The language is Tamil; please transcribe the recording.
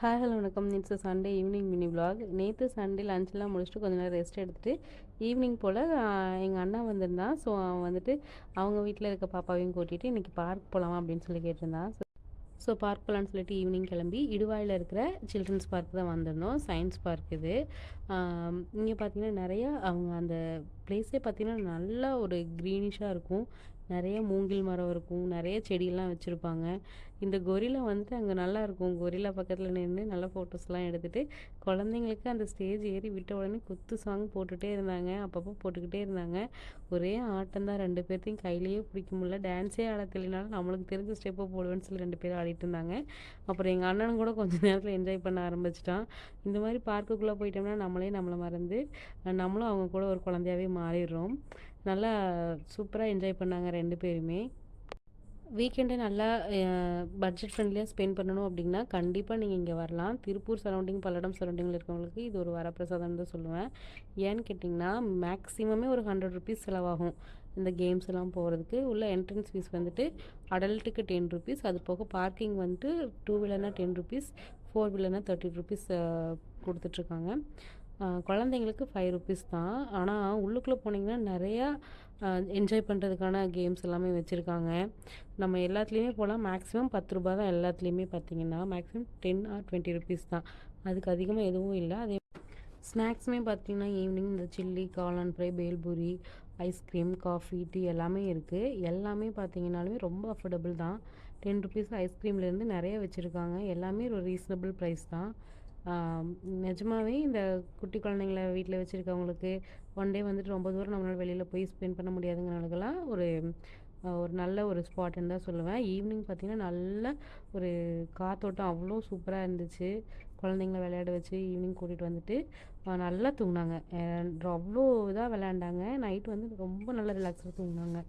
ஹாய் ஹலோ வணக்கம். நேற்று சண்டே ஈவினிங் மினி விலாக் நேற்று சண்டே லஞ்செலாம் முடிச்சுட்டு கொஞ்ச நேரம் ரெஸ்ட் எடுத்துகிட்டு ஈவினிங் போல் எங்கள் அண்ணா வந்திருந்தான். ஸோ அவன் வந்துட்டு அவங்க வீட்டில் இருக்க பாப்பாவையும் கூட்டிகிட்டு இன்றைக்கி பார்க் போகலாமா அப்படின்னு சொல்லி கேட்டிருந்தான். ஸோ பார்க் போகலான்னு சொல்லிட்டு ஈவினிங் கிளம்பி இடுவாயில் இருக்கிற சில்ட்ரன்ஸ் பார்க் தான் வந்திருந்தோம். சயின்ஸ் பார்க் இது. இங்கே பார்த்தீங்கன்னா நிறையா அவங்க அந்த பிளேஸே பார்த்தீங்கன்னா நல்லா ஒரு க்ரீனிஷாக இருக்கும். நிறைய மூங்கில் மரம் இருக்கும். நிறைய செடியெல்லாம் வச்சுருப்பாங்க. இந்த கொரிலா வந்துட்டு அங்கே நல்லா இருக்கும். கொரில்லா பக்கத்தில் நின்று நல்லா ஃபோட்டோஸ்லாம் எடுத்துகிட்டு குழந்தைங்களுக்கு அந்த ஸ்டேஜ் ஏறி விட்ட உடனே குத்து சாங் போட்டுகிட்டே இருந்தாங்க. அப்பப்போ போட்டுக்கிட்டே இருந்தாங்க. ஒரே ஆட்டம் தான். ரெண்டு பேர்த்தையும் கையிலேயே பிடிக்க முடியல. டான்ஸே ஆட தெரியலனாலும் நம்மளுக்கு தெரிஞ்ச ஸ்டெப்பை போடுவேன்னு சொல்லி ரெண்டு பேரும் ஆடிட்டு இருந்தாங்க. அப்புறம் எங்கள் அண்ணனும் கூட கொஞ்சம் நேரத்தில் என்ஜாய் பண்ண ஆரம்பிச்சிட்டான். இந்த மாதிரி பார்க்குக்குள்ளே போயிட்டோம்னா நம்மளே நம்மளை மறந்து நம்மளும் அவங்க கூட ஒரு குழந்தையாவே மாறிடுறோம். நல்லா சூப்பராக என்ஜாய் பண்ணாங்க ரெண்டு பேருமே. வீக்கெண்டை நல்லா பட்ஜெட் ஃப்ரெண்ட்லியாக ஸ்பெண்ட் பண்ணணும் அப்படின்னா கண்டிப்பாக நீங்கள் இங்கே வரலாம். திருப்பூர் சரௌண்டிங் பல்லடம் சரௌண்டிங்கில் இருக்கவங்களுக்கு இது ஒரு வரப்பிரசாதம் தான் சொல்லுவேன். ஏன்னு கேட்டிங்கன்னா மேக்ஸிமமே ஒரு ஹண்ட்ரட் ருபீஸ் செலவாகும் இந்த கேம்ஸ் எல்லாம் போகிறதுக்கு உள்ள என்ட்ரன்ஸ் ஃபீஸ் வந்துட்டு அடல்ட்டுக்கு டென் ருபீஸ் அது போக பார்க்கிங் வந்துட்டு டூ வீலர்னா டென் ருபீஸ் ஃபோர் வீலர்னா தேர்ட்டி ருபீஸ் கொடுத்துட்ருக்காங்க குழந்தைங்களுக்கு ஃபைவ் ருபீஸ் தான். ஆனால் உள்ளுக்குள்ளே போனீங்கன்னா நிறையா என்ஜாய் பண்ணுறதுக்கான கேம்ஸ் எல்லாமே வச்சுருக்காங்க. நம்ம எல்லாத்துலேயுமே போகலாம் மேக்ஸிமம் பத்து ரூபா தான் எல்லாத்துலேயுமே பார்த்தீங்கன்னா maximum ten or twenty rupees தான். அதுக்கு அதிகமாக எதுவும் இல்லை. அதே ஸ்நாக்ஸுமே பார்த்தீங்கன்னா ஈவினிங் இந்த சில்லி காளான் fry bhelpuri ice cream coffee tea எல்லாமே இருக்குது எல்லாமே பார்த்தீங்கன்னாலுமே ரொம்ப அஃபோர்டபுள் தான். டென் ருபீஸ் ஐஸ்கிரீம்லேருந்து நிறைய வச்சுருக்காங்க. எல்லாமே ஒரு ரீசனபிள் ப்ரைஸ் தான். நிஜமாவே இந்த குட்டி குழந்தைங்கள வீட்டில் வச்சுருக்கவங்களுக்கு ஒன் டே வந்துட்டு ரொம்ப தூரம் நம்மளால் வெளியில் போய் ஸ்பெண்ட் பண்ண முடியாதுங்கிறவங்களுக்கெல்லாம் ஒரு ஒரு நல்ல ஒரு ஸ்பாட்டுன்னு தான் சொல்லுவேன். ஈவினிங் பார்த்திங்கன்னா நல்ல ஒரு காத்தோட்டம் அவ்வளோ சூப்பராக இருந்துச்சு. குழந்தைங்கள விளையாட வச்சு ஈவினிங் கூட்டிகிட்டு வந்துட்டு நல்லா தூங்கினாங்க. அவ்வளோ இதாக விளையாண்டாங்க. நைட் வந்து ரொம்ப நல்லா ரிலாக்ஸாக தூங்கினாங்க.